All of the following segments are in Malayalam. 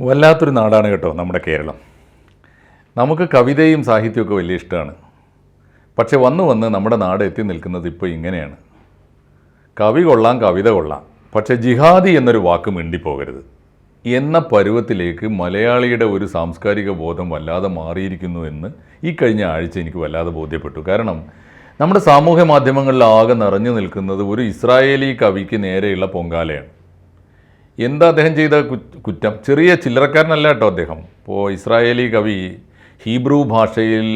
വല്ലാത്തൊരു നാടാണ് കേട്ടോ നമ്മുടെ കേരളം. നമുക്ക് കവിതയും സാഹിത്യമൊക്കെ വലിയ ഇഷ്ടമാണ്. പക്ഷെ വന്ന് വന്ന് നമ്മുടെ നാട് എത്തി നിൽക്കുന്നത് ഇപ്പോൾ ഇങ്ങനെയാണ്. കവി കൊള്ളാം കവിത കൊള്ളാം. പക്ഷേ ജിഹാദി എന്നൊരു വാക്ക് മിണ്ടിപ്പോകരുത്. എന്ന പരുവത്തിലേക്ക് മലയാളിയുടെ ഒരു സാംസ്കാരിക ബോധം വല്ലാതെ മാറിയിരിക്കുന്നു എന്ന് ഈ കഴിഞ്ഞ ആഴ്ച എനിക്ക് വല്ലാതെ ബോധ്യപ്പെട്ടു. കാരണം നമ്മുടെ സാമൂഹ്യ മാധ്യമങ്ങളിൽ ആകെ നിറഞ്ഞു നിൽക്കുന്നത് ഒരു ഇസ്രായേലി കവിക്ക് നേരെയുള്ള പൊങ്കാലയാണ്. എന്താ അദ്ദേഹം ചെയ്ത കുറ്റം ചെറിയ ചില്ലറക്കാരനല്ല കേട്ടോ അദ്ദേഹം. ഇപ്പോൾ ഇസ്രായേലി കവി ഹീബ്രു ഭാഷയിൽ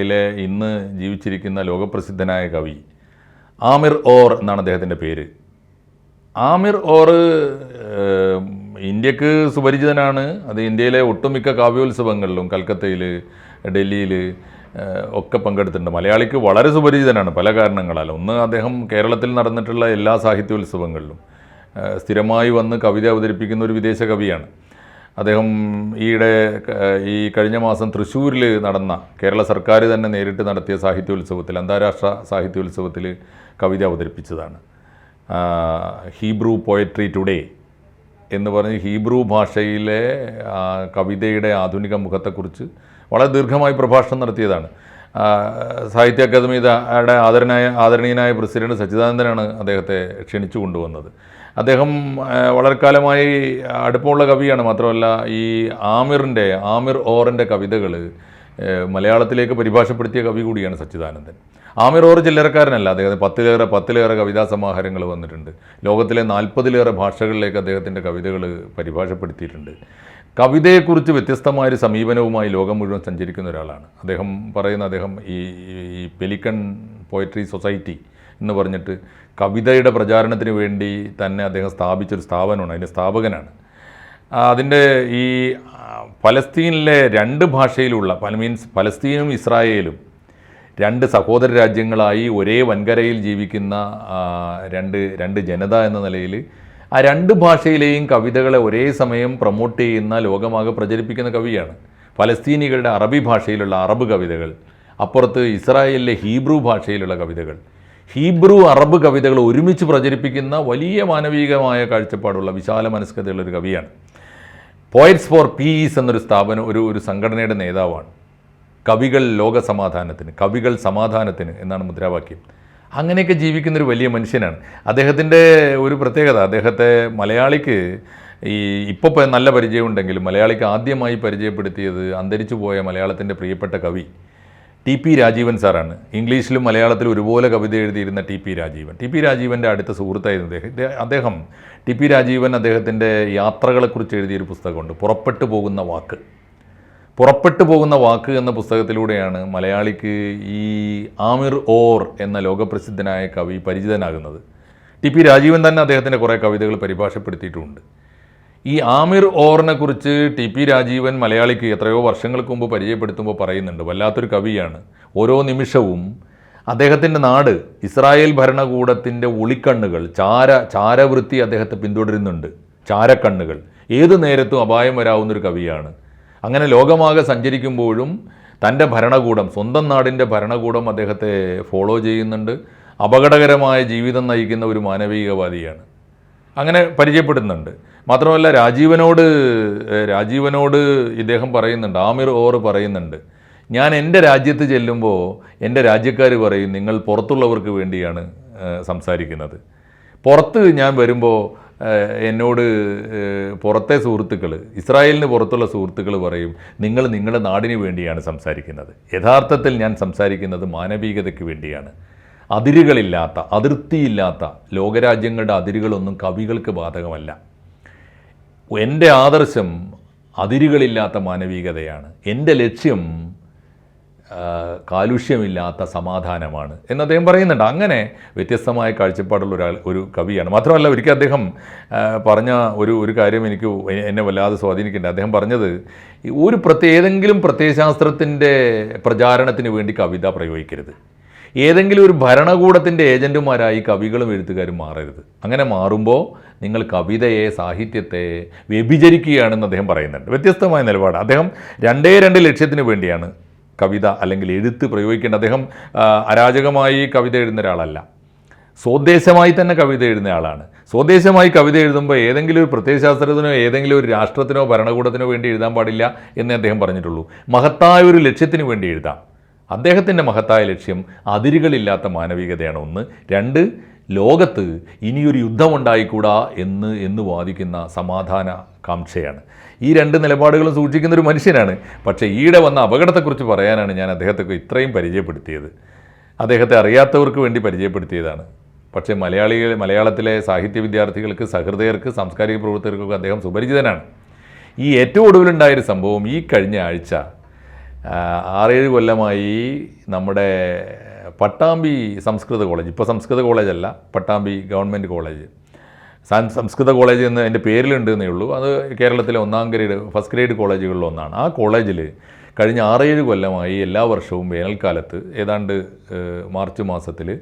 ഇലെ ഇന്ന് ജീവിച്ചിരിക്കുന്ന ലോകപ്രസിദ്ധനായ കവി ആമിർ ഓർ എന്നാണ് അദ്ദേഹത്തിന്റെ പേര്. ആമിർ ഓർ ഇന്ത്യയ്ക്ക് സുപരിചിതനാണ്. അത് ഇന്ത്യയിലെ ഒട്ടുമിക്ക കാവ്യോത്സവങ്ങളിലും കൽക്കത്തയിൽ ഡൽഹിയിൽ ഒക്കെ പങ്കെടുത്തിട്ടുണ്ട്. മലയാളിക്ക് വളരെ സുപരിചിതനാണ് പല കാരണങ്ങളാൽ ഒന്ന് അദ്ദേഹം കേരളത്തിൽ നടന്നിട്ടുള്ള എല്ലാ സാഹിത്യോത്സവങ്ങളിലും. സ്ഥിരമായി വന്ന് കവിത അവതരിപ്പിക്കുന്ന ഒരു വിദേശ കവിയാണ്. അദ്ദേഹം ഈയിടെ ഈ കഴിഞ്ഞ മാസം തൃശ്ശൂരിൽ നടന്ന കേരള സർക്കാർ തന്നെ നേരിട്ട് നടത്തിയ സാഹിത്യോത്സവത്തിൽ അന്താരാഷ്ട്ര സാഹിത്യോത്സവത്തിൽ കവിത അവതരിപ്പിച്ചതാണ്. ഹീബ്രൂ പോയട്രി ടുഡേ എന്ന് പറഞ്ഞ് ഹീബ്രു ഭാഷയിലെ കവിതയുടെ ആധുനിക മുഖത്തെക്കുറിച്ച് വളരെ ദീർഘമായി പ്രഭാഷണം നടത്തിയതാണ്. സാഹിത്യ അക്കാദമിയുടെ ആദരനായ ആദരണീയനായ പ്രസിഡന്റ് സച്ചിദാനന്ദനാണ് അദ്ദേഹത്തെ ക്ഷണിച്ചു കൊണ്ടുവന്നത്. അദ്ദേഹം വളരെ കാലമായി അടുപ്പമുള്ള കവിയാണ്. മാത്രമല്ല ഈ ആമിറിന്റെ ആമിർ ഓറിന്റെ കവിതകൾ മലയാളത്തിലേക്ക് പരിഭാഷപ്പെടുത്തിയ കവി കൂടിയാണ് സച്ചിദാനന്ദൻ. ആമിർ ഓർ ചില്ലറക്കാരനല്ല അദ്ദേഹത്തിന് പത്തിലേറെ പത്തിലേറെ കവിതാ സമാഹാരങ്ങൾ വന്നിട്ടുണ്ട്. ലോകത്തിലെ നാൽപ്പതിലേറെ ഭാഷകളിലേക്ക് അദ്ദേഹത്തിന്റെ കവിതകൾ പരിഭാഷപ്പെടുത്തിയിട്ടുണ്ട്. കവിതയെക്കുറിച്ച് വ്യത്യസ്തമായൊരു സമീപനവുമായി ലോകം മുഴുവൻ സഞ്ചരിക്കുന്ന ഒരാളാണ്. അദ്ദേഹം പറയുന്ന അദ്ദേഹം ഈ ഈ പെലിക്കൺ പോയട്രി സൊസൈറ്റി എന്ന് പറഞ്ഞിട്ട് കവിതയുടെ പ്രചാരണത്തിന് വേണ്ടി തന്നെ അദ്ദേഹം സ്ഥാപിച്ചൊരു സ്ഥാപനമാണ് അതിന്റെ സ്ഥാപകനാണ്. അതിന്റെ ഈ ഫലസ്തീനിലെ രണ്ട് ഭാഷയിലുള്ള പല മീൻസ് ഫലസ്തീനും ഇസ്രായേലും രണ്ട് സഹോദര രാജ്യങ്ങളായി ഒരേ വൻകരയിൽ ജീവിക്കുന്ന രണ്ട് രണ്ട് ജനത എന്ന നിലയിൽ ആ രണ്ട് ഭാഷയിലെയും കവിതകളെ ഒരേ സമയം പ്രൊമോട്ട് ചെയ്യുന്ന ലോകമാകെ പ്രചരിപ്പിക്കുന്ന കവിയാണ്. ഫലസ്തീനികളുടെ അറബി ഭാഷയിലുള്ള അറബ് കവിതകൾ അപ്പുറത്ത് ഇസ്രായേലിലെ ഹീബ്രു ഭാഷയിലുള്ള കവിതകൾ. ഹീബ്രു അറബ് കവിതകൾ ഒരുമിച്ച് പ്രചരിപ്പിക്കുന്ന വലിയ മാനവികമായ കാഴ്ചപ്പാടുള്ള വിശാല മനസ്കതയുള്ള ഒരു കവിയാണ്. പോയിറ്റ്സ് ഫോർ പീസ് എന്നൊരു സ്ഥാപനം ഒരു ഒരു സംഘടനയുടെ നേതാവാണ്. കവികൾ ലോക സമാധാനത്തിന് കവികൾ സമാധാനത്തിന് എന്നാണ് മുദ്രാവാക്യം. അങ്ങനെയൊക്കെ ജീവിക്കുന്നൊരു വലിയ മനുഷ്യനാണ്. അദ്ദേഹത്തിന്റെ ഒരു പ്രത്യേകത അദ്ദേഹത്തെ മലയാളിക്ക് ഈ ഇപ്പോൾ നല്ല പരിചയമുണ്ടെങ്കിലും മലയാളിക്ക് ആദ്യമായി പരിചയപ്പെടുത്തിയത് അന്തരിച്ചു പോയ മലയാളത്തിന്റെ പ്രിയപ്പെട്ട കവി ടി പി രാജീവൻ സാറാണ്. ഇംഗ്ലീഷിലും മലയാളത്തിലും ഒരുപോലെ കവിത എഴുതിയിരുന്ന T P Rajeevan. T P രാജീവന്റെ അടുത്ത സുഹൃത്തായിരുന്നു അദ്ദേഹം. അദ്ദേഹം ടി പി രാജീവൻ അദ്ദേഹത്തിന്റെ യാത്രകളെക്കുറിച്ച് എഴുതിയൊരു പുസ്തകമുണ്ട് പുറപ്പെട്ടു പോകുന്ന വാക്ക്. പുറപ്പെട്ടു പോകുന്ന വാക്ക് എന്ന പുസ്തകത്തിലൂടെയാണ് മലയാളിക്ക് ഈ ആമിർ ഓർ എന്ന ലോകപ്രസിദ്ധനായ കവി പരിചിതനാകുന്നത്. ടി പി രാജീവൻ തന്നെ അദ്ദേഹത്തിന്റെ കുറേ കവിതകൾ പരിഭാഷപ്പെടുത്തിയിട്ടുമുണ്ട് ഈ ആമിർ ഓറിനെ കുറിച്ച് ടി പി രാജീവൻ മലയാളിക്ക് എത്രയോ വർഷങ്ങൾക്ക് മുമ്പ് പരിചയപ്പെടുത്തുമ്പോൾ പറയുന്നുണ്ട്. വല്ലാത്തൊരു കവിയാണ്. ഓരോ നിമിഷവും അദ്ദേഹത്തിന്റെ നാട് ഇസ്രായേൽ ഭരണകൂടത്തിന്റെ ഒളിക്കണ്ണുകൾ ചാര ചാരവൃത്തി അദ്ദേഹത്തെ പിന്തുടരുന്നുണ്ട്. ചാരക്കണ്ണുകൾ. ഏത് നേരത്തും അപായം വരാവുന്നൊരു കവിയാണ്. അങ്ങനെ ലോകമാകെ സഞ്ചരിക്കുമ്പോഴും തന്റെ ഭരണകൂടം സ്വന്തം നാടിന്റെ ഭരണകൂടം അദ്ദേഹത്തെ ഫോളോ ചെയ്യുന്നുണ്ട്. അപകടകരമായ ജീവിതം നയിക്കുന്ന ഒരു മാനവികവാദിയാണ്. അങ്ങനെ പരിചയപ്പെടുന്നുണ്ട്. മാത്രമല്ല രാജീവനോട് രാജീവനോട് ഇദ്ദേഹം പറയുന്നുണ്ട് ആമിർ ഓർ പറയുന്നുണ്ട് ഞാൻ എന്റെ രാജ്യത്ത് ചെല്ലുമ്പോൾ എന്റെ രാജ്യക്കാർ പറയും നിങ്ങൾ പുറത്തുള്ളവർക്ക് വേണ്ടിയാണ് സംസാരിക്കുന്നത്. പുറത്ത് ഞാൻ വരുമ്പോൾ എന്നോട് പുറത്തെ സുഹൃത്തുക്കൾ ഇസ്രായേലിന് പുറത്തുള്ള സുഹൃത്തുക്കൾ പറയും നിങ്ങൾ നിങ്ങളുടെ നാടിന് വേണ്ടിയാണ് സംസാരിക്കുന്നത്. യഥാർത്ഥത്തിൽ ഞാൻ സംസാരിക്കുന്നത് മാനവികതയ്ക്ക് വേണ്ടിയാണ്. അതിരുകളില്ലാത്ത അതിർത്തിയില്ലാത്ത ലോകരാജ്യങ്ങളുടെ അതിരുകളൊന്നും കവികൾക്ക് ബാധകമല്ല. എന്റെ ആദർശം അതിരുകളില്ലാത്ത മാനവികതയാണ്. എന്റെ ലക്ഷ്യം കാലുഷ്യമില്ലാത്ത സമാധാനമാണ് എന്ന് അദ്ദേഹം പറയുന്നുണ്ട്. അങ്ങനെ വ്യത്യസ്തമായ കാഴ്ചപ്പാടുള്ള ഒരാൾ ഒരു കവിയാണ്. മാത്രമല്ല ഒരിക്കൽ അദ്ദേഹം പറഞ്ഞ ഒരു ഒരു കാര്യം എനിക്ക് എന്നെ വല്ലാതെ സ്വാധീനിക്കേണ്ട അദ്ദേഹം പറഞ്ഞത് ഒരു പ്രത്യേക ഏതെങ്കിലും പ്രത്യയശാസ്ത്രത്തിന്റെ പ്രചാരണത്തിന് വേണ്ടി കവിത പ്രയോഗിക്കരുത്. ഏതെങ്കിലും ഒരു ഭരണകൂടത്തിന്റെ ഏജന്റുമാരായി കവികളും എഴുത്തുകാരും മാറരുത്. അങ്ങനെ മാറുമ്പോൾ നിങ്ങൾ കവിതയെ സാഹിത്യത്തെ വ്യഭിചരിക്കുകയാണെന്ന് അദ്ദേഹം പറയുന്നുണ്ട്. വ്യത്യസ്തമായ നിലപാട്. അദ്ദേഹം രണ്ടേ രണ്ട് ലക്ഷ്യത്തിന് വേണ്ടിയാണ് കവിത അല്ലെങ്കിൽ എഴുത്ത് പ്രയോഗിക്കേണ്ട. അദ്ദേഹം അരാജകമായി കവിത എഴുതുന്ന ഒരാളല്ല. സ്വദേശമായി തന്നെ കവിത എഴുതുന്ന ആളാണ്. സ്വദേശമായി കവിത എഴുതുമ്പോൾ ഏതെങ്കിലും ഒരു പ്രത്യയശാസ്ത്രത്തിനോ ഏതെങ്കിലും ഒരു രാഷ്ട്രത്തിനോ ഭരണകൂടത്തിനോ വേണ്ടി എഴുതാൻ പാടില്ല എന്നേ അദ്ദേഹം പറഞ്ഞിട്ടുള്ളൂ. മഹത്തായ ഒരു ലക്ഷ്യത്തിന് വേണ്ടി എഴുതാം. അദ്ദേഹത്തിന്റെ മഹത്തായ ലക്ഷ്യം അതിരുകളില്ലാത്ത മാനവികതയാണ് ഒന്ന്. രണ്ട് ലോകത്ത് ഇനിയൊരു യുദ്ധമുണ്ടായിക്കൂടാ എന്ന് എന്ന് വാദിക്കുന്ന സമാധാന കാംക്ഷയാണ്. ഈ രണ്ട് നിലപാടുകളും സൂക്ഷിക്കുന്ന ഒരു മനുഷ്യനാണ്. പക്ഷേ ഈയിടെ വന്ന അപകടത്തെക്കുറിച്ച് പറയാനാണ് ഞാൻ അദ്ദേഹത്തെ ഇത്രയും പരിചയപ്പെടുത്തിയത്. അദ്ദേഹത്തെ അറിയാത്തവർക്ക് വേണ്ടി പരിചയപ്പെടുത്തിയതാണ്. പക്ഷേ മലയാളികൾ മലയാളത്തിലെ സാഹിത്യ വിദ്യാർത്ഥികൾക്ക് സഹൃദയർക്ക് സാംസ്കാരിക പ്രവർത്തകർക്കൊക്കെ അദ്ദേഹം സുപരിചിതനാണ്. ഈ ഏറ്റവും ഒടുവിലുണ്ടായൊരു സംഭവം ഈ കഴിഞ്ഞ ആഴ്ച ആറേഴ് കൊല്ലമായി നമ്മുടെ പട്ടാമ്പി സംസ്കൃത കോളേജ് ഇപ്പോൾ സംസ്കൃത കോളേജല്ല പട്ടാമ്പി ഗവൺമെന്റ് കോളേജ്. സംസ്കൃത കോളേജ് എന്ന് അതിന്റെ പേരിലുണ്ട് എന്നേ ഉള്ളൂ. അത് കേരളത്തിലെ ഒന്നാം ഗ്രേഡ് ഫസ്റ്റ് ഗ്രേഡ് കോളേജുകളിൽ ഒന്നാണ്. ആ കോളേജിൽ കഴിഞ്ഞ ആറേഴ് കൊല്ലമായി എല്ലാ വർഷവും വേനൽക്കാലത്ത് ഏതാണ്ട് മാർച്ച് മാസത്തിൽ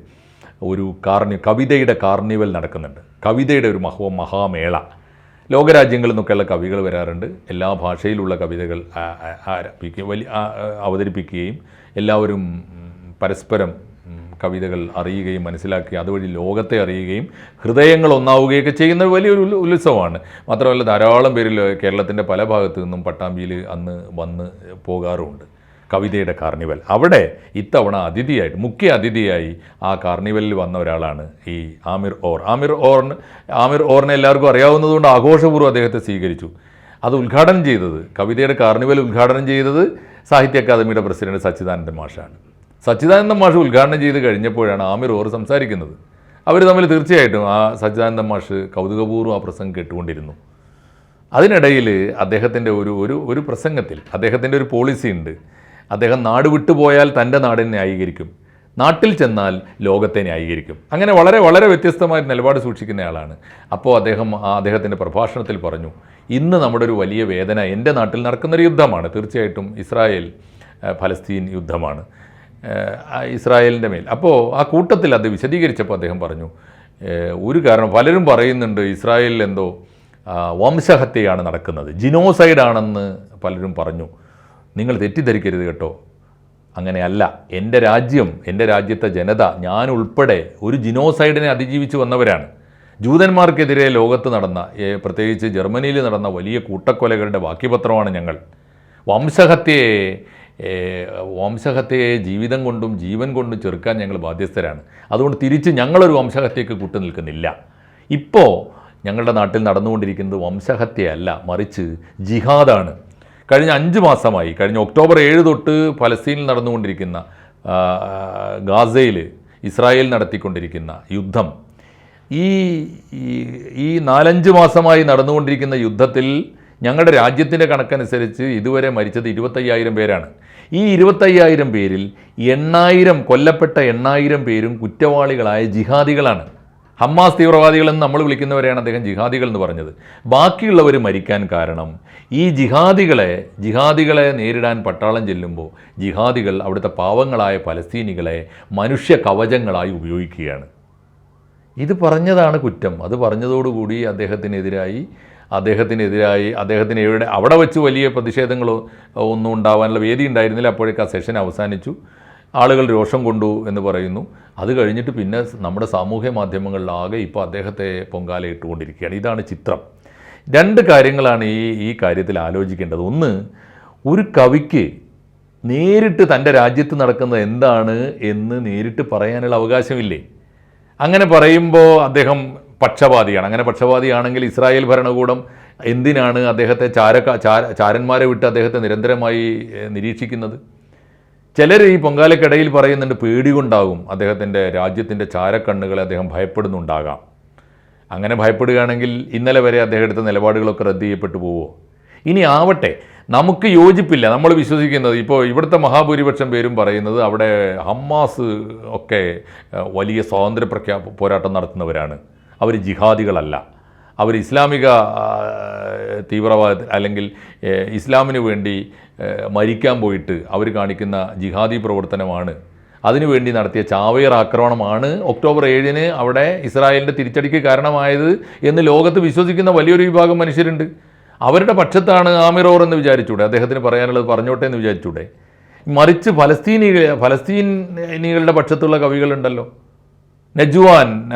ഒരു കാർണി കവിതയുടെ കാർണിവൽ നടക്കുന്നുണ്ട്. കവിതയുടെ ഒരു മഹോ മഹാമേള. ലോകരാജ്യങ്ങളിൽ നിന്നൊക്കെയുള്ള കവികൾ വരാറുണ്ട്. എല്ലാ ഭാഷയിലുള്ള കവിതകൾ വലിയ അവതരിപ്പിക്കുകയും എല്ലാവരും പരസ്പരം കവിതകൾ അറിയുകയും മനസ്സിലാക്കുകയും അതുവഴി ലോകത്തെ അറിയുകയും ഹൃദയങ്ങൾ ഒന്നാവുകയൊക്കെ ചെയ്യുന്ന വലിയൊരു ഉത്സവമാണ്. മാത്രമല്ല ധാരാളം പേരിൽ കേരളത്തിന്റെ പല ഭാഗത്തു നിന്നും പട്ടാമ്പിയിൽ അന്ന് വന്ന് പോകാറുമുണ്ട്. കവിതയുടെ കാർണിവൽ. അവിടെ ഇത്തവണ അതിഥിയായിട്ട് മുഖ്യ അതിഥിയായി ആ കാർണിവലിൽ വന്ന ഒരാളാണ് ഈ ആമിർ ഓർ. ആമിർ ഓറിന് ആമിർ ഓറിനെ എല്ലാവർക്കും അറിയാവുന്നതുകൊണ്ട് ആഘോഷപൂർവം അദ്ദേഹത്തെ സ്വീകരിച്ചു. അത് ഉദ്ഘാടനം ചെയ്തത് കവിതയുടെ കാർണിവൽ ഉദ്ഘാടനം ചെയ്തത് സാഹിത്യ അക്കാദമിയുടെ പ്രസിഡന്റ് സച്ചിദാനന്ദൻ മാഷാണ്. സച്ചിദാനന്ദൻ മാഷ് ഉദ്ഘാടനം ചെയ്ത് കഴിഞ്ഞപ്പോഴാണ് ആമിർ ഓർ സംസാരിക്കുന്നത്. അവർ തമ്മിൽ തീർച്ചയായിട്ടും ആ സച്ചിദാനന്ദ മാഷ് കൗതുകപൂർവം ആ പ്രസംഗം കേട്ടുകൊണ്ടിരുന്നു. അതിനിടയിൽ അദ്ദേഹത്തിന്റെ ഒരു ഒരു ഒരു പ്രസംഗത്തിൽ അദ്ദേഹത്തിന്റെ ഒരു പോളിസി ഉണ്ട്. അദ്ദേഹം നാട് വിട്ടുപോയാൽ തന്റെ നാടിനെ ന്യായീകരിക്കും. നാട്ടിൽ ചെന്നാൽ ലോകത്തെ ന്യായീകരിക്കും. അങ്ങനെ വളരെ വളരെ വ്യത്യസ്തമായ നിലപാട് സൂക്ഷിക്കുന്നയാളാണ് അപ്പോൾ അദ്ദേഹം അദ്ദേഹത്തിന്റെ പ്രഭാഷണത്തിൽ പറഞ്ഞു ഇന്ന് നമ്മുടെ ഒരു വലിയ വേദന എന്റെ നാട്ടിൽ നടക്കുന്നൊരു യുദ്ധമാണ്. തീർച്ചയായിട്ടും ഇസ്രായേൽ ഫലസ്തീൻ യുദ്ധമാണ്. ഇസ്രായേലിന്റെ മേൽ. അപ്പോൾ ആ കൂട്ടത്തിൽ അത് വിശദീകരിച്ചപ്പോൾ അദ്ദേഹം പറഞ്ഞു ഒരു കാരണം പലരും പറയുന്നുണ്ട് ഇസ്രായേലിൽ എന്തോ വംശഹത്യയാണ് നടക്കുന്നത്. ജിനോസൈഡ് ആണെന്ന് പലരും പറഞ്ഞു. നിങ്ങൾ തെറ്റിദ്ധരിക്കരുത് കേട്ടോ. അങ്ങനെയല്ല എന്റെ രാജ്യം എന്റെ രാജ്യത്തെ ജനത ഞാൻ ഉൾപ്പെടെ ഒരു ജിനോസൈഡിനെ അതിജീവിച്ച് വന്നവരാണ്. ജൂതന്മാർക്കെതിരെ ലോകത്ത് നടന്ന പ്രത്യേകിച്ച് ജർമ്മനിയിൽ നടന്ന വലിയ കൂട്ടക്കൊലകളുടെ ബാക്കിപത്രമാണ് ഞങ്ങൾ. വംശഹത്യയെ വംശഹത്യയെ ജീവിതം കൊണ്ടും ജീവൻ കൊണ്ടും ചെറുക്കാൻ ഞങ്ങൾ ബാധ്യസ്ഥരാണ്. അതുകൊണ്ട് തിരിച്ച് ഞങ്ങളൊരു വംശഹത്യക്ക് കൂട്ടു നിൽക്കുന്നില്ല. ഇപ്പോൾ ഞങ്ങളുടെ നാട്ടിൽ നടന്നുകൊണ്ടിരിക്കുന്നത് വംശഹത്യയല്ല മറിച്ച് ജിഹാദാണ്. കഴിഞ്ഞ അഞ്ച് മാസമായി കഴിഞ്ഞ ഒക്ടോബർ ഏഴ് തൊട്ട് ഫലസ്തീനിൽ നടന്നുകൊണ്ടിരിക്കുന്ന ഗാസയിൽ ഇസ്രായേൽ നടത്തിക്കൊണ്ടിരിക്കുന്ന യുദ്ധം. ഈ- ഈ നാലഞ്ച് മാസമായി നടന്നുകൊണ്ടിരിക്കുന്ന യുദ്ധത്തിൽ ഞങ്ങളുടെ രാജ്യത്തിന്റെ കണക്കനുസരിച്ച് ഇതുവരെ മരിച്ചത് ഇരുപത്തയ്യായിരം പേരാണ്. ഈ ഇരുപത്തയ്യായിരം പേരിൽ എണ്ണായിരം കൊല്ലപ്പെട്ട എണ്ണായിരം പേരും കുറ്റവാളികളായ ജിഹാദികളാണ്. ഹമ്മാസ് തീവ്രവാദികളെന്ന് നമ്മൾ വിളിക്കുന്നവരെയാണ് അദ്ദേഹം ജിഹാദികൾ എന്ന് പറഞ്ഞത്. ബാക്കിയുള്ളവർ മരിക്കാൻ കാരണം ഈ ജിഹാദികളെ ജിഹാദികളെ നേരിടാൻ പട്ടാളം ചെല്ലുമ്പോൾ ജിഹാദികൾ അവിടുത്തെ പാവങ്ങളായ പലസ്തീനികളെ മനുഷ്യ കവചങ്ങളായി ഉപയോഗിക്കുകയാണ്. ഇത് പറഞ്ഞതാണ് കുറ്റം. അത് പറഞ്ഞതോടുകൂടി അദ്ദേഹത്തിനെതിരായി അദ്ദേഹത്തിനെതിരായി അദ്ദേഹത്തിന് എവിടെ അവിടെ വെച്ച് വലിയ പ്രതിഷേധങ്ങളോ ഒന്നും ഉണ്ടാവാനുള്ള വേദി ഉണ്ടായിരുന്നില്ല. അപ്പോഴേക്ക് ആ സെഷൻ അവസാനിച്ചു. ആളുകൾ രോഷം കൊണ്ടു എന്ന് പറയുന്നു. അത് കഴിഞ്ഞിട്ട് പിന്നെ നമ്മുടെ സാമൂഹ്യ മാധ്യമങ്ങളിലാകെ ഇപ്പോൾ അദ്ദേഹത്തെ പൊങ്കാല ഇട്ടുകൊണ്ടിരിക്കുകയാണ്. ഇതാണ് ചിത്രം. രണ്ട് കാര്യങ്ങളാണ് ഈ ഈ കാര്യത്തിൽ ആലോചിക്കേണ്ടത്. ഒന്ന് ഒരു കവിക്ക് നേരിട്ട് തന്റെ രാജ്യത്ത് നടക്കുന്നത് എന്താണ് എന്ന് നേരിട്ട് പറയാനുള്ള അവകാശമില്ലേ? അങ്ങനെ പറയുമ്പോൾ അദ്ദേഹം പക്ഷപാതിയാണ്. അങ്ങനെ പക്ഷപാതിയാണെങ്കിൽ ഇസ്രായേൽ ഭരണകൂടം എന്തിനാണ് അദ്ദേഹത്തെ ചാരക്ക ചാര ചാരന്മാരെ വിട്ട് അദ്ദേഹത്തെ നിരന്തരമായി നിരീക്ഷിക്കുന്നത്? ചിലർ ഈ പൊങ്കാലക്കിടയിൽ പറയുന്നുണ്ട് പേടി കൊണ്ടാകും അദ്ദേഹത്തിന്റെ രാജ്യത്തിന്റെ ചാരക്കണ്ണുകളെ അദ്ദേഹം ഭയപ്പെടുന്നുണ്ടാകാം. അങ്ങനെ ഭയപ്പെടുകയാണെങ്കിൽ ഇന്നലെ വരെ അദ്ദേഹം എടുത്ത നിലപാടുകളൊക്കെ റദ്ദ് ചെയ്യപ്പെട്ടു പോവുമോ ഇനി ആവട്ടെ നമുക്ക് യോജിപ്പില്ല. നമ്മൾ വിശ്വസിക്കുന്നത് ഇപ്പോൾ ഇവിടുത്തെ മഹാഭൂരിപക്ഷം പേരും പറയുന്നത് അവിടെ ഹമ്മാസ് ഒക്കെ വലിയ സ്വാതന്ത്ര്യ പ്രഖ്യാപ പോരാട്ടം നടത്തുന്നവരാണ്. അവർ ജിഹാദികളല്ല. അവർ ഇസ്ലാമിക തീവ്രവാദ അല്ലെങ്കിൽ ഇസ്ലാമിന് വേണ്ടി മരിക്കാൻ പോയിട്ട് അവർ കാണിക്കുന്ന ജിഹാദി പ്രവർത്തനമാണ്. അതിനുവേണ്ടി നടത്തിയ ചാവേർ ആക്രമണമാണ് ഒക്ടോബർ ഏഴിന് അവിടെ ഇസ്രായേലിന്റെ തിരിച്ചടിക്ക് കാരണമായത് എന്ന് ലോകത്ത് വിശ്വസിക്കുന്ന വലിയൊരു വിഭാഗം മനുഷ്യരുണ്ട്. അവരുടെ പക്ഷത്താണ് ആമിറോർ എന്ന് വിചാരിച്ചൂടെ അദ്ദേഹത്തിന് പറയാനുള്ളത് പറഞ്ഞോട്ടെ എന്ന് വിചാരിച്ചൂടെ. മറിച്ച് ഫലസ്തീനികൾ ഫലസ്തീനികളുടെ പക്ഷത്തുള്ള കവികളുണ്ടല്ലോ. നജുവാൻ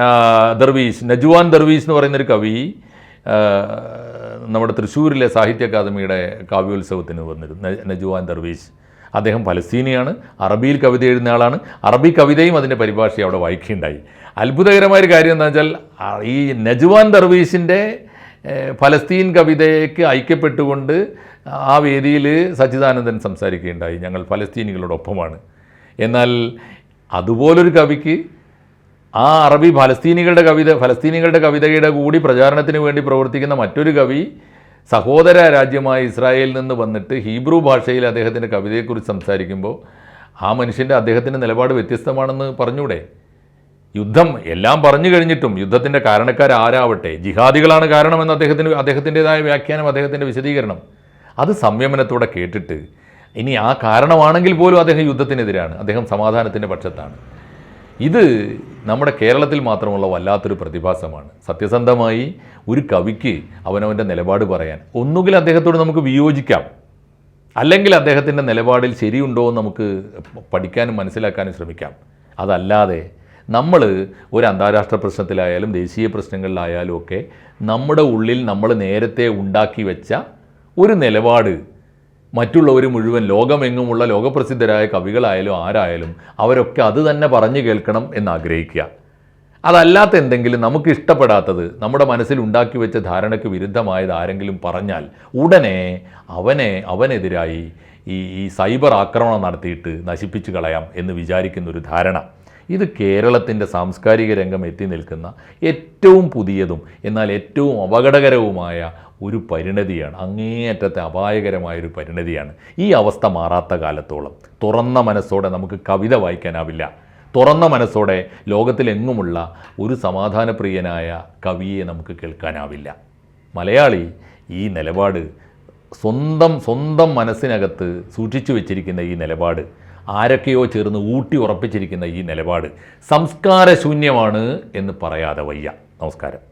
ദർവീസ്. നജുവാൻ ദർവീസ് എന്ന് പറയുന്നൊരു കവി നമ്മുടെ തൃശ്ശൂരിലെ സാഹിത്യ അക്കാദമിയുടെ കാവ്യോത്സവത്തിന് വന്നിരുന്നു. നജുവാൻ ദർവീസ്. അദ്ദേഹം ഫലസ്തീനിയാണ് അറബിയിൽ കവിത എഴുതുന്ന ആളാണ്. അറബി കവിതയും അതിന്റെ പരിഭാഷ അവിടെ വായിക്കുകയുണ്ടായി. അത്ഭുതകരമായൊരു കാര്യം എന്താ വെച്ചാൽ ഈ നജുവാൻ ദർവീസിന്റെ ഫലസ്തീൻ കവിതയ്ക്ക് ഐക്യപ്പെട്ടുകൊണ്ട് ആ വേദിയിൽ സച്ചിദാനന്ദൻ സംസാരിക്കുകയുണ്ടായി. ഞങ്ങൾ ഫലസ്തീനികളോടൊപ്പമാണ്. എന്നാൽ അതുപോലൊരു കവിക്ക് ആ അറബി ഫലസ്തീനികളുടെ കവിത ഫലസ്തീനികളുടെ കവിതയുടെ കൂടി പ്രചാരണത്തിന് വേണ്ടി പ്രവർത്തിക്കുന്ന മറ്റൊരു കവി സഹോദര രാജ്യമായ ഇസ്രായേലിൽ നിന്ന് വന്നിട്ട് ഹീബ്രു ഭാഷയിൽ അദ്ദേഹത്തിന്റെ കവിതയെക്കുറിച്ച് സംസാരിക്കുമ്പോൾ ആ മനുഷ്യന്റെ അദ്ദേഹത്തിന്റെ നിലപാട് വ്യത്യസ്തമാണെന്ന് പറഞ്ഞൂടെ? യുദ്ധം എല്ലാം പറഞ്ഞു കഴിഞ്ഞിട്ടും യുദ്ധത്തിന്റെ കാരണക്കാരാരാവട്ടെ ജിഹാദികളാണ് കാരണമെന്ന് അദ്ദേഹത്തിന് അദ്ദേഹത്തിന്റെതായ വ്യാഖ്യാനം അദ്ദേഹത്തിന്റെ വിശദീകരണം. അത് സംയമനത്തോടെ കേട്ടിട്ട് ഇനി ആ കാരണമാണെങ്കിൽ പോലും അദ്ദേഹം യുദ്ധത്തിനെതിരാണ്. അദ്ദേഹം സമാധാനത്തിന്റെ പക്ഷത്താണ്. ഇത് നമ്മുടെ കേരളത്തിൽ മാത്രമുള്ള വല്ലാത്തൊരു പ്രതിഭാസമാണ്. സത്യസന്ധമായി ഒരു കവിക്ക് അവനവന്റെ നിലപാട് പറയാൻ. ഒന്നുകിൽ അദ്ദേഹത്തോട് നമുക്ക് വിയോജിക്കാം. അല്ലെങ്കിൽ അദ്ദേഹത്തിന്റെ നിലപാടിൽ ശരിയുണ്ടോ എന്ന് നമുക്ക് പഠിക്കാനും മനസ്സിലാക്കാനും ശ്രമിക്കാം. അതല്ലാതെ നമ്മൾ ഒരു അന്താരാഷ്ട്ര പ്രശ്നത്തിലായാലും ദേശീയ പ്രശ്നങ്ങളിലായാലും ഒക്കെ നമ്മുടെ ഉള്ളിൽ നമ്മൾ നേരത്തെ ഉണ്ടാക്കി വെച്ച ഒരു നിലപാട് മറ്റുള്ളവർ മുഴുവൻ ലോകമെങ്ങുമുള്ള ലോകപ്രസിദ്ധരായ കവികളായാലും ആരായാലും അവരൊക്കെ അത് തന്നെ പറഞ്ഞു കേൾക്കണം എന്ന് ആഗ്രഹിക്കുക അതല്ലാത്ത എന്തെങ്കിലും നമുക്ക് ഇഷ്ടപ്പെടാത്തത് നമ്മുടെ മനസ്സിൽ ഉണ്ടാക്കി വെച്ച ധാരണയ്ക്ക് വിരുദ്ധമായത് ആരെങ്കിലും പറഞ്ഞാൽ ഉടനെ അവനെ അവനെതിരായി ഈ ഈ സൈബർ ആക്രമണം നടത്തിയിട്ട് നശിപ്പിച്ചു കളയാം എന്ന് വിചാരിക്കുന്ന ഒരു ധാരണ. ഇത് കേരളത്തിന്റെ സാംസ്കാരിക രംഗം എത്തി നിൽക്കുന്ന ഏറ്റവും പുതിയതും എന്നാൽ ഏറ്റവും അപകടകരവുമായ ഒരു പരിണതിയാണ് അങ്ങേയറ്റത്തെ അപായകരമായൊരു പരിണതിയാണ്. ഈ അവസ്ഥ മാറാത്ത കാലത്തോളം തുറന്ന മനസ്സോടെ നമുക്ക് കവിത വായിക്കാനാവില്ല. തുറന്ന മനസ്സോടെ ലോകത്തിലെങ്ങുമുള്ള ഒരു സമാധാനപ്രിയനായ കവിയെ നമുക്ക് കേൾക്കാനാവില്ല. മലയാളി ഈ നിലപാട് സ്വന്തം സ്വന്തം മനസ്സിനകത്ത് സൂക്ഷിച്ചു വെച്ചിരിക്കുന്ന ഈ നിലപാട് ആരൊക്കെയോ ചേർന്ന് ഊട്ടി ഉറപ്പിച്ചിരിക്കുന്ന ഈ നിലപാട് സംസ്കാരശൂന്യമാണ് എന്ന് പറയാതെ വയ്യ. നമസ്കാരം.